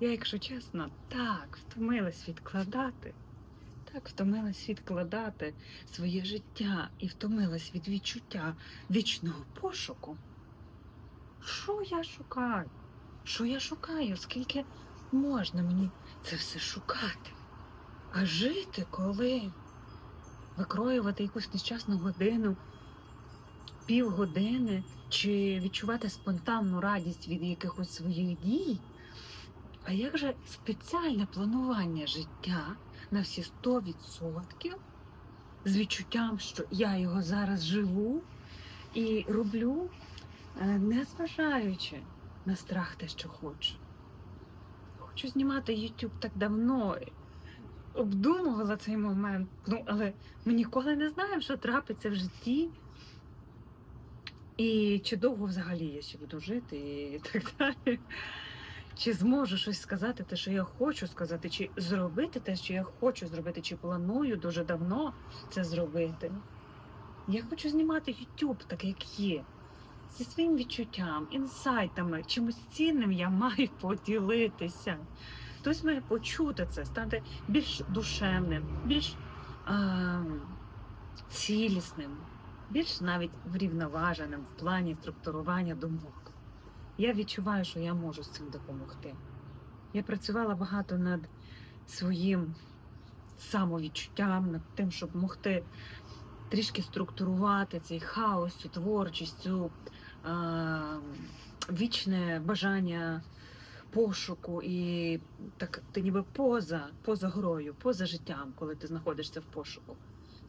Я, якщо чесно, так втомилась відкладати, так втомилась відкладати своє життя і втомилась від відчуття вічного пошуку. Що я шукаю? Що я шукаю? Скільки можна мені це все шукати? А жити коли? Викроювати якусь нещасну годину, півгодини, чи відчувати спонтанну радість від якихось своїх дій? А як же спеціальне планування життя на всі 100% з відчуттям, що я його зараз живу і роблю, е, не зважаючи на страх те, що хочу. Хочу знімати YouTube так давно. Обдумувала цей момент, ну, але ми ніколи не знаємо, що трапиться в житті. І чи довго взагалі я ще буду жити і так далі. Чи зможу щось сказати, те, що я хочу сказати, чи зробити те, що я хочу зробити, чи планую дуже давно це зробити. Я хочу знімати YouTube так, як є, зі своїм відчуттям, інсайтами, чимось цінним я маю поділитися. Хтось має почути це, стати більш душевним, більш а, цілісним, більш навіть врівноваженим в плані структурування думок. Я відчуваю, що я можу з цим допомогти. Я працювала багато над своїм самовідчуттям, над тим, щоб могти трішки структурувати цей хаос, цю творчість, цю а, вічне бажання пошуку і так ти ніби поза, поза грою, поза життям, коли ти знаходишся в пошуку.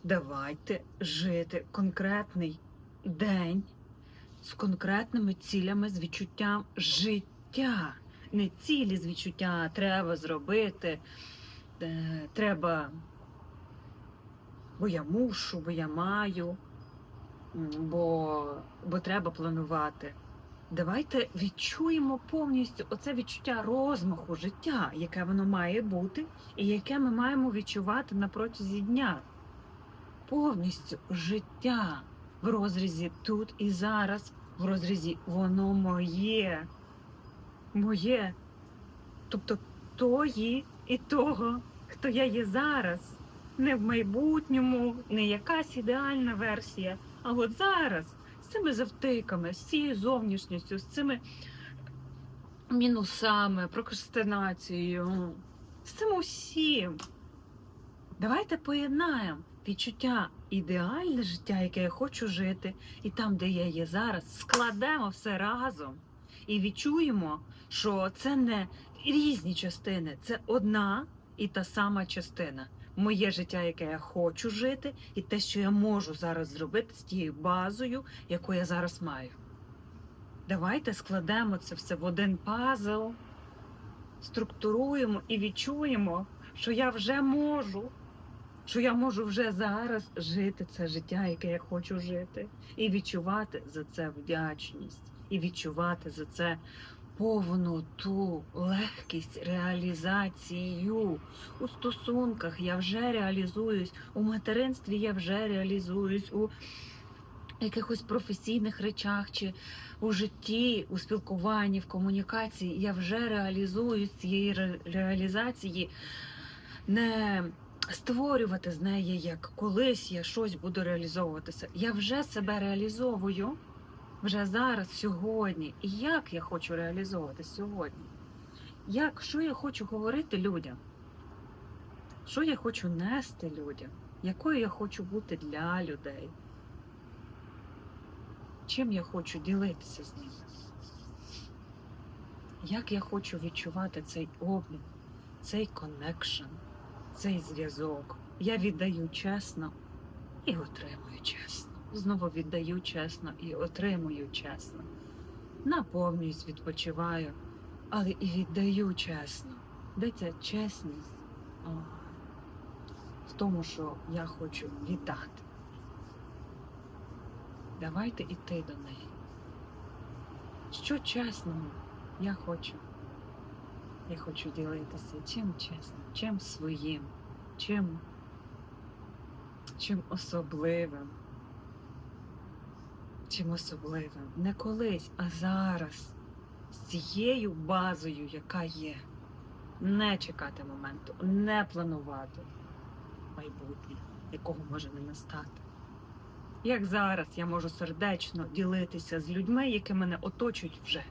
Давайте жити конкретний день з конкретними цілями, з відчуттям життя. Не цілі з відчуття треба зробити, е, треба, бо я мушу, бо я маю, бо, бо треба планувати. Давайте відчуємо повністю оце відчуття розмаху життя, яке воно має бути, і яке ми маємо відчувати на протязі дня. Повністю життя в розрізі тут і зараз, в розрізі воно моє. Моє. Тобто тої і того, хто я є зараз. Не в майбутньому, не якась ідеальна версія, а от зараз з цими завтиками, з цією зовнішністю, з цими мінусами, прокрастинацією, з цим усім. Давайте поєднаємо відчуття ідеальне життя, яке я хочу жити, і там, де я є зараз, складемо все разом і відчуємо, що це не різні частини, це одна і та сама частина. Моє життя, яке я хочу жити, і те, що я можу зараз зробити з тією базою, яку я зараз маю. Давайте складемо це все в один пазл, структуруємо і відчуємо, що я вже можу, що я можу вже зараз жити це життя, яке я хочу жити, і відчувати за це вдячність, і відчувати за це повноту, легкість, реалізацію. У стосунках я вже реалізуюсь, у материнстві я вже реалізуюсь, у якихось професійних речах чи у житті, у спілкуванні, в комунікації я вже реалізуюсь цієї ре- реалізації. Не створювати з неї, як колись я щось буду реалізовуватися. Я вже себе реалізовую вже зараз, сьогодні. І як я хочу реалізовувати сьогодні? Як, що я хочу говорити людям? Що я хочу нести людям? Якою я хочу бути для людей? Чим я хочу ділитися з ними? Як я хочу відчувати цей обмін, цей коннекшн, цей зв'язок? Я віддаю чесно і отримую чесно. Знову віддаю чесно і отримую чесно. Наповнююсь, відпочиваю, але і віддаю чесно. Де ця чесність О, в тому, що я хочу віддати. Давайте йти до неї. Що чесного я хочу? Я хочу ділитися чим чесним, чим своїм, чим, чим особливим. Чим особливим. Не колись, а зараз. З цією базою, яка є. не чекати моменту, не планувати майбутнє, якого може не настати. Як зараз я можу сердечно ділитися з людьми, які мене оточують вже.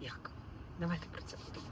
Як? Давайте про це подумаємо.